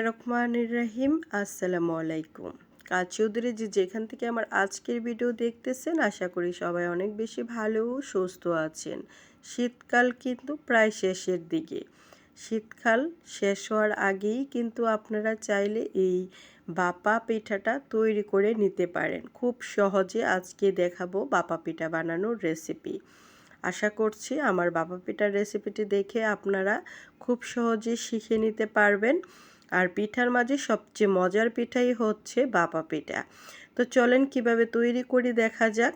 রহমান রাহিম। আসসালামু আলাইকুম। কাজ চৌধুরী যে যেখান থেকে আমার আজকের ভিডিও দেখতেছেন, আশা করি সবাই অনেক বেশি ভালো সুস্থ আছেন। শীতকাল কিন্তু প্রায় শেষের দিকে। শীতকাল শেষ হওয়ার আগেই কিন্তু আপনারা চাইলে এই বাপা পিঠাটা তৈরি করে নিতে পারেন। খুব সহজে আজকে দেখাবো বাপা পিঠা বানানোর রেসিপি আশা করছি আমার বাপা পিঠার রেসিপিটি দেখে আপনারা খুব সহজে শিখে নিতে পারবেন। আর পিঠার মাঝে সবচেয়ে মজার পিঠাই হচ্ছে বাপা পিঠা। তো চলেন কীভাবে তৈরি করি দেখা যাক।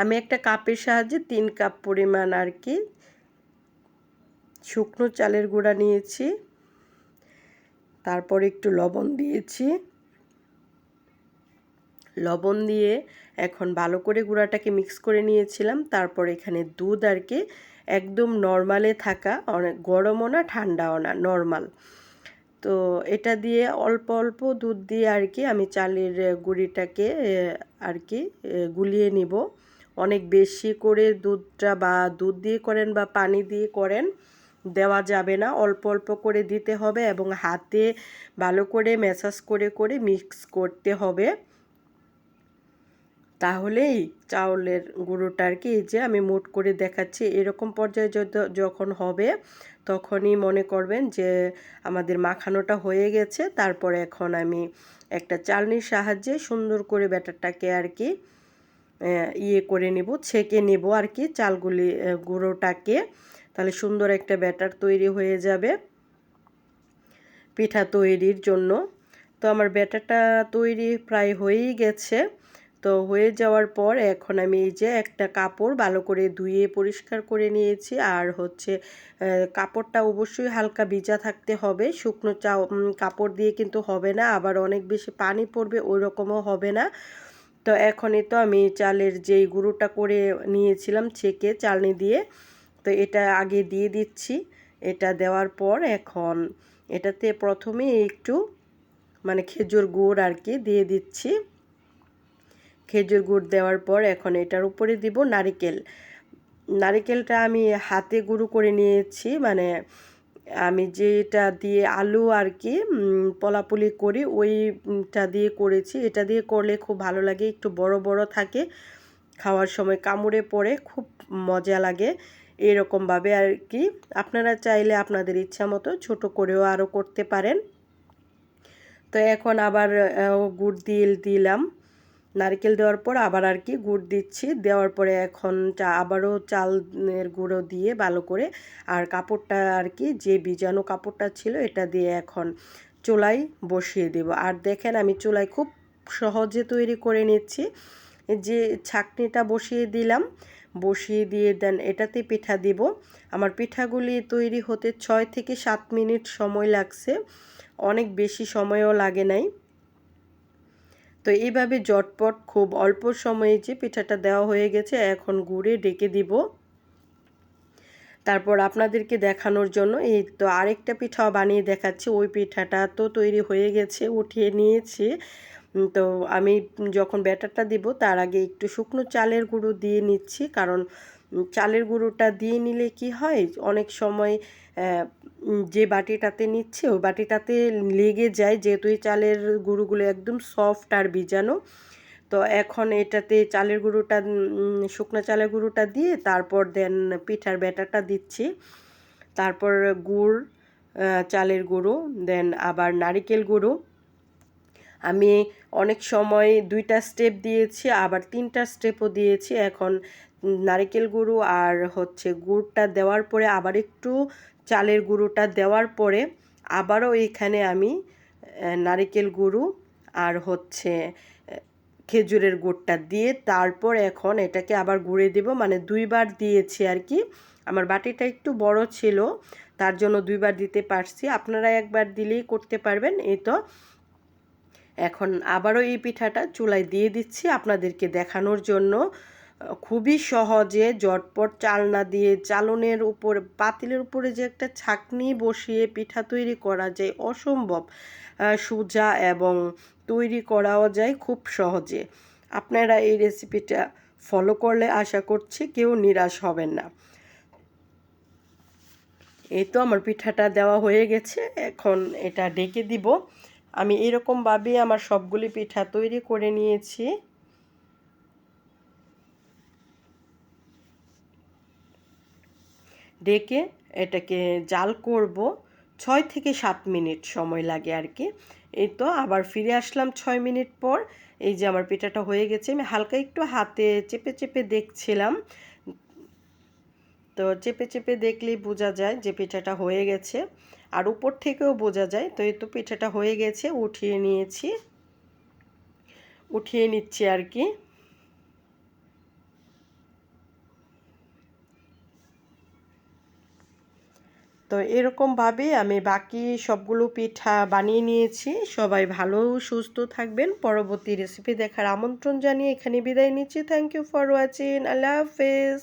আমি একটা কাপের সাহায্যে তিন কাপ পরিমাণ আর কি শুকনো চালের গুঁড়া নিয়েছি। তারপর একটু লবণ দিয়েছি। লবণ দিয়ে এখন ভালো করে গুঁড়াটাকে মিক্স করে নিয়েছিলাম। তারপর এখানে দুধ আর কি একদম নর্মালে থাকা অনেক গরমও না, ঠান্ডাও না, নর্মাল। তো এটা দিয়ে অল্প অল্প দুধ দিয়ে আর কি আমি চালের গুঁড়িটাকে আর কি গুলিয়ে নিব। অনেক বেশি করে দুধটা বা দুধ দিয়ে করেন বা পানি দিয়ে করেন দেওয়া যাবে না। অল্প অল্প করে দিতে হবে এবং হাতে ভালো করে ম্যাসাজ করে করে মিক্স করতে হবে। তাহলেই চাউলের গুঁড়োটা আর কি যে আমি মোট করে দেখাচ্ছি। এরকম পর্যায়ে যখন হবে তখনই মনে করবেন যে আমাদের মাখানোটা হয়ে গেছে। তারপরে এখন আমি একটা চালনির সাহায্যে সুন্দর করে ব্যাটারটাকে আর কি ইয়ে করে নেব, ছেঁকে নেব আর কি চালগুলি গুঁড়োটাকে। তাহলে সুন্দর একটা ব্যাটার তৈরি হয়ে যাবে পিঠা তৈরির জন্য। তো আমার ব্যাটারটা তৈরি প্রায় হয়েই গেছে। তো হয়ে যাওয়ার পর এখন আমি এই যে একটা কাপড় ভালো করে ধুয়ে পরিষ্কার করে নিয়েছি। আর হচ্ছে কাপড়টা অবশ্যই হালকা ভিজা থাকতে হবে। শুকনো চা কাপড় দিয়ে কিন্তু হবে না। আবার অনেক বেশি পানি পড়বে ওই রকমও হবে না। তো এখনই তো আমি চালের যেই গুঁড়োটা করে নিয়েছিলাম ছেঁকে চালনি দিয়ে, তো এটা আগে দিয়ে দিচ্ছি। এটা দেওয়ার পর এখন এটাতে প্রথমে একটু মানে খেজুর গুড় আর কি দিয়ে দিচ্ছি। খেজুর গুড় দেওয়ার পর এখন এটার উপরে দিব নারিকেল। নারিকেলটা আমি হাতে গুঁড়ো করে নিয়েছি মানে আমি যেটা দিয়ে আলু আর কি পলাপুলি করি, ওইটা দিয়ে করেছি। এটা দিয়ে করলে খুব ভালো লাগে, একটু বড় বড় থাকে, খাওয়ার সময় কামড়ে পড়ে, খুব মজা লাগে এরকমভাবে আর কি। আপনারা চাইলে আপনাদের ইচ্ছা মতো ছোটো করেও আরও করতে পারেন। তো এখন আবার গুড় দিয়ে দিলাম। নারকেল দেওয়ার পর আবার আর কি গুড় দিচ্ছি। দেওয়ার পরে এখন চা, আবারও চালের গুঁড়ো দিয়ে ভালো করে আর কাপড়টা আর কি, যে বীজাণু কাপড়টা ছিল এটা দিয়ে এখন চুলাই বসিয়ে দেব। আর দেখেন আমি চুলাই খুব সহজে তৈরি করে নিচ্ছি। যে ছাকনিটা বসিয়ে দিলাম, বসিয়ে দিয়ে দেন এটাতে পিঠা দিব। আমার পিঠাগুলি তৈরি হতে ছয় থেকে সাত মিনিট সময় লাগছে। অনেক বেশি সময়ও লাগে নাই। তো এইভাবে জটপট খুব অল্প সময়ে যে পিঠাটা দেওয়া হয়ে গেছে, এখন গুড়ে ডেকে দিব। তারপর আপনাদেরকে দেখানোর জন্য এই তো আরেকটা পিঠাও বানিয়ে দেখাচ্ছি। ওই পিঠাটা তো তৈরি হয়ে গেছে, উঠিয়ে নিয়েছি। তো আমি যখন ব্যাটারটা দিব, তার আগে একটু শুকনো চালের গুঁড়ো দিয়ে নিচ্ছি। কারণ চালের গুঁড়োটা দিয়ে নিলে কি হয়? অনেক সময় যে বাটিটাতে নিচ্ছে, ওই বাটিটাতে লেগে যায় যেহেতু এই চালের গুঁড়োগুলো একদম সফট আর বীজাণু তো এখন এটাতে চালের গুঁড়োটা শুকনো চালের গুঁড়োটা দিয়ে তারপর দেন পিঠার ব্যাটারটা দিচ্ছি। তারপর গুড় চালের গুঁড়ো, দেন আবার নারিকেল গুঁড়ো। আমি অনেক সময় দুইটা স্টেপ দিয়েছি, আবার তিনটা স্টেপও দিয়েছি। এখন নারিকেল গুঁড়ো আর হচ্ছে গুড়টা দেওয়ার পরে আবার একটু চালের গুঁড়োটা দেওয়ার পরে আবারও এখানে আমি নারিকেল গুঁড়ো আর হচ্ছে খেজুরের গুড়টা দিয়ে তারপর এখন এটাকে আবার গুঁড়ে দেব। মানে দুইবার দিয়েছি আর কি। আমার বাটিটা একটু বড় ছিল, তার জন্য দুইবার দিতে পারছি। আপনারা একবার দিলেই করতে পারবেন। এই তো, এখন আবারও এই পিঠাটা চুলায় দিয়ে দিচ্ছি আপনাদেরকে দেখানোর জন্য। খুবই সহজে জটপট চালনা দিয়ে চালনের উপর, পাতিলের উপরে যে একটা ছাকনি বসিয়ে পিঠা তৈরি করা যায় অসম্ভব। সোজা এবং তৈরি করাও যায় খুব সহজে। আপনারা এই রেসিপিটা ফলো করলে আশা করছি কেউ নিরাশ হবেন না। এই তো আমার পিঠাটা দেওয়া হয়ে গেছে, এখন এটা ডেকে দিব। আমি এরকমভাবেই আমার সবগুলি পিঠা তৈরি করে নিয়েছি। ডেকে এটাকে জাল করব। ছয় থেকে সাত মিনিট সময় লাগে আর কি এই তো আবার ফিরে আসলাম ছয় মিনিট পর। এই যে আমার পিঠাটা হয়ে গেছে। আমি হালকা একটু হাতে চেপে চেপে দেখছিলাম। তো চেপে চেপে দেখলেই বোঝা যায় যে পিঠাটা হয়ে গেছে। আর উপর থেকেও বোঝা যায়। তো এই তো পিঠাটা হয়ে গেছে। উঠিয়ে নিয়েছি। উঠিয়ে নিচ্ছি আর কি তো এরকমভাবে আমি বাকি সবগুলো পিঠা বানিয়ে নিয়েছি। সবাই ভালো, সুস্থ থাকবেন। পরবর্তী রেসিপি দেখার আমন্ত্রণ জানিয়ে এখানে বিদায় নিচ্ছি। থ্যাংক ইউ ফর ওয়াচিং আল্লাহ হাফেজ।